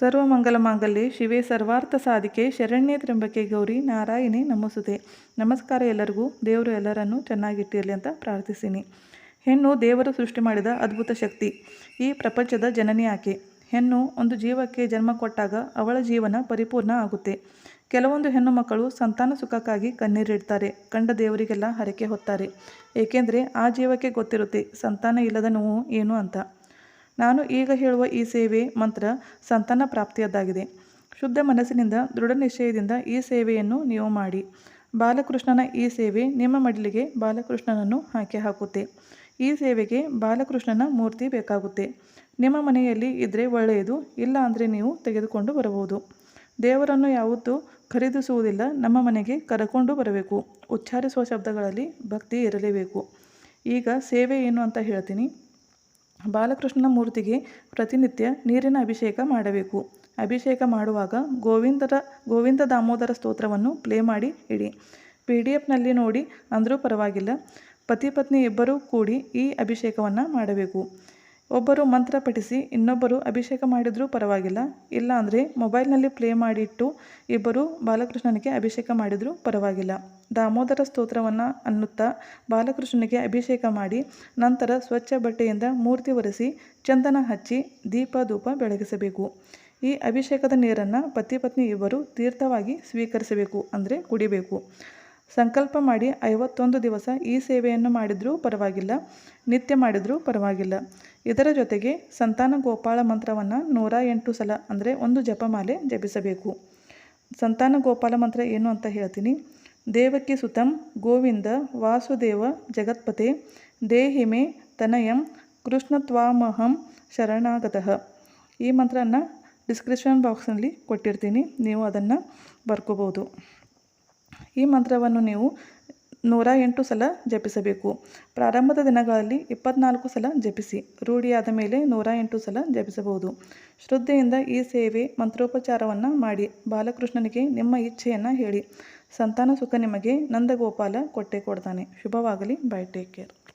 ಸರ್ವಮಂಗಲ ಮಾಂಗಲ್ಯ ಶಿವೆ ಸರ್ವಾರ್ಥ ಸಾಧಿಕೆ ಶರಣ್ಯ ತ್ರಿಂಬಕೆ ಗೌರಿ ನಾರಾಯಣಿ ನಮಸುದೆ ನಮಸ್ಕಾರ ಎಲ್ಲರಿಗೂ. ದೇವರು ಎಲ್ಲರನ್ನು ಚೆನ್ನಾಗಿಟ್ಟಿರಲಿ ಅಂತ ಪ್ರಾರ್ಥಿಸಿನಿ. ಹೆಣ್ಣು ದೇವರು ಸೃಷ್ಟಿ ಮಾಡಿದ ಅದ್ಭುತ ಶಕ್ತಿ. ಈ ಪ್ರಪಂಚದ ಜನನಿ ಆಕೆ. ಹೆಣ್ಣು ಒಂದು ಜೀವಕ್ಕೆ ಜನ್ಮ ಕೊಟ್ಟಾಗ ಅವಳ ಜೀವನ ಪರಿಪೂರ್ಣ ಆಗುತ್ತೆ. ಕೆಲವೊಂದು ಹೆಣ್ಣು ಮಕ್ಕಳು ಸಂತಾನ ಸುಖಕ್ಕಾಗಿ ಕಣ್ಣೀರಿಡ್ತಾರೆ. ಕಂಡ ದೇವರಿಗೆಲ್ಲ ಹರಕೆ ಹೊತ್ತಾರೆ. ಏಕೆಂದರೆ ಆ ಜೀವಕ್ಕೆ ಗೊತ್ತಿರುತ್ತೆ, ಸಂತಾನ ಇಲ್ಲದ ನೋವು ಏನು ಅಂತ. ನಾನು ಈಗ ಹೇಳುವ ಈ ಸೇವೆ ಮಂತ್ರ ಸಂತಾನ ಪ್ರಾಪ್ತಿಯದ್ದಾಗಿದೆ. ಶುದ್ಧ ಮನಸ್ಸಿನಿಂದ ದೃಢ ನಿಶ್ಚಯದಿಂದ ಈ ಸೇವೆಯನ್ನು ನೀವು ಮಾಡಿ. ಬಾಲಕೃಷ್ಣನ ಈ ಸೇವೆ ನಿಮ್ಮ ಮಡಿಲಿಗೆ ಬಾಲಕೃಷ್ಣನನ್ನು ಹಾಕಿ ಹಾಕುತ್ತೆ. ಈ ಸೇವೆಗೆ ಬಾಲಕೃಷ್ಣನ ಮೂರ್ತಿ ಬೇಕಾಗುತ್ತೆ. ನಿಮ್ಮ ಮನೆಯಲ್ಲಿ ಇದ್ದರೆ ಒಳ್ಳೆಯದು, ಇಲ್ಲ ಅಂದರೆ ನೀವು ತೆಗೆದುಕೊಂಡು ಬರಬಹುದು. ದೇವರನ್ನು ಯಾವತ್ತೂ ಖರೀದಿಸುವುದಿಲ್ಲ, ನಮ್ಮ ಮನೆಗೆ ಕರಕೊಂಡು ಬರಬೇಕು. ಉಚ್ಚಾರಿಸುವ ಶಬ್ದಗಳಲ್ಲಿ ಭಕ್ತಿ ಇರಲೇಬೇಕು. ಈಗ ಸೇವೆ ಏನು ಅಂತ ಹೇಳ್ತೀನಿ. ಬಾಲಕೃಷ್ಣನ ಮೂರ್ತಿಗೆ ಪ್ರತಿನಿತ್ಯ ನೀರಿನ ಅಭಿಷೇಕ ಮಾಡಬೇಕು. ಅಭಿಷೇಕ ಮಾಡುವಾಗ ಗೋವಿಂದರ, ಗೋವಿಂದ ದಾಮೋದರ ಸ್ತೋತ್ರವನ್ನು ಪ್ಲೇ ಮಾಡಿ ಇಡಿ. ಪಿ ಡಿ ಎಫ್ನಲ್ಲಿ ನೋಡಿ ಅಂದರೂ ಪರವಾಗಿಲ್ಲ. ಪತಿ ಪತ್ನಿ ಇಬ್ಬರೂ ಕೂಡಿ ಈ ಅಭಿಷೇಕವನ್ನು ಮಾಡಬೇಕು. ಒಬ್ಬರು ಮಂತ್ರ ಪಠಿಸಿ, ಇನ್ನೊಬ್ಬರು ಅಭಿಷೇಕ ಮಾಡಿದರೂ ಪರವಾಗಿಲ್ಲ. ಇಲ್ಲ ಅಂದರೆ ಮೊಬೈಲ್ನಲ್ಲಿ ಪ್ಲೇ ಮಾಡಿಟ್ಟು ಇಬ್ಬರು ಬಾಲಕೃಷ್ಣನಿಗೆ ಅಭಿಷೇಕ ಮಾಡಿದರೂ ಪರವಾಗಿಲ್ಲ. ದಾಮೋದರ ಸ್ತೋತ್ರವನ್ನು ಅನ್ನುತ್ತಾ ಬಾಲಕೃಷ್ಣನಿಗೆ ಅಭಿಷೇಕ ಮಾಡಿ, ನಂತರ ಸ್ವಚ್ಛ ಬಟ್ಟೆಯಿಂದ ಮೂರ್ತಿ ಒರೆಸಿ, ಚಂದನ ಹಚ್ಚಿ ದೀಪ ಧೂಪ ಬೆಳಗಿಸಬೇಕು. ಈ ಅಭಿಷೇಕದ ನೀರನ್ನು ಪತಿ ಪತ್ನಿ ಇಬ್ಬರು ತೀರ್ಥವಾಗಿ ಸ್ವೀಕರಿಸಬೇಕು ಅಂದರೆ ಕುಡಿಬೇಕು. ಸಂಕಲ್ಪ ಮಾಡಿ ಐವತ್ತೊಂದು ದಿವಸ ಈ ಸೇವೆಯನ್ನು ಮಾಡಿದರೂ ಪರವಾಗಿಲ್ಲ, ನಿತ್ಯ ಮಾಡಿದರೂ ಪರವಾಗಿಲ್ಲ. ಇದರ ಜೊತೆಗೆ ಸಂತಾನ ಗೋಪಾಳ ಮಂತ್ರವನ್ನು ನೂರ ಎಂಟು ಸಲ ಅಂದರೆ ಒಂದು ಜಪಮಾಲೆ ಜಪಿಸಬೇಕು. ಸಂತಾನ ಗೋಪಾಲ ಮಂತ್ರ ಏನು ಅಂತ ಹೇಳ್ತೀನಿ. ದೇವಕಿ ಸುತಂ, ಗೋವಿಂದ, ವಾಸುದೇವ, ಜಗತ್ಪತೆ ದೇಹಿಮೆ ತನಯಂ ಕೃಷ್ಣತ್ವಾಮಹಂ ಶರಣಾಗತಃ. ಈ ಮಂತ್ರನ ಡಿಸ್ಕ್ರಿಪ್ಷನ್ ಬಾಕ್ಸ್ನಲ್ಲಿ ಕೊಟ್ಟಿರ್ತೀನಿ. ನೀವು ಅದನ್ನು ಬರ್ಕೋಬೋದು ಈ ಮಂತ್ರವನ್ನು ನೀವು ನೂರ ಎಂಟು ಸಲ ಜಪಿಸಬೇಕು. ಪ್ರಾರಂಭದ ದಿನಗಳಲ್ಲಿ ಇಪ್ಪತ್ನಾಲ್ಕು ಸಲ ಜಪಿಸಿ, ರೂಢಿಯಾದ ಮೇಲೆ ನೂರ ಎಂಟು ಸಲ ಜಪಿಸಬಹುದು. ಶ್ರದ್ಧೆಯಿಂದ ಈ ಸೇವೆ ಮಂತ್ರೋಪಚಾರವನ್ನು ಮಾಡಿ, ಬಾಲಕೃಷ್ಣನಿಗೆ ನಿಮ್ಮ ಇಚ್ಛೆಯನ್ನು ಹೇಳಿ. ಸಂತಾನ ಸುಖ ನಿಮಗೆ ನಂದಗೋಪಾಲ ಕೊಟ್ಟೆ ಕೊಡ್ತಾನೆ. ಶುಭವಾಗಲಿ. Bye, take care.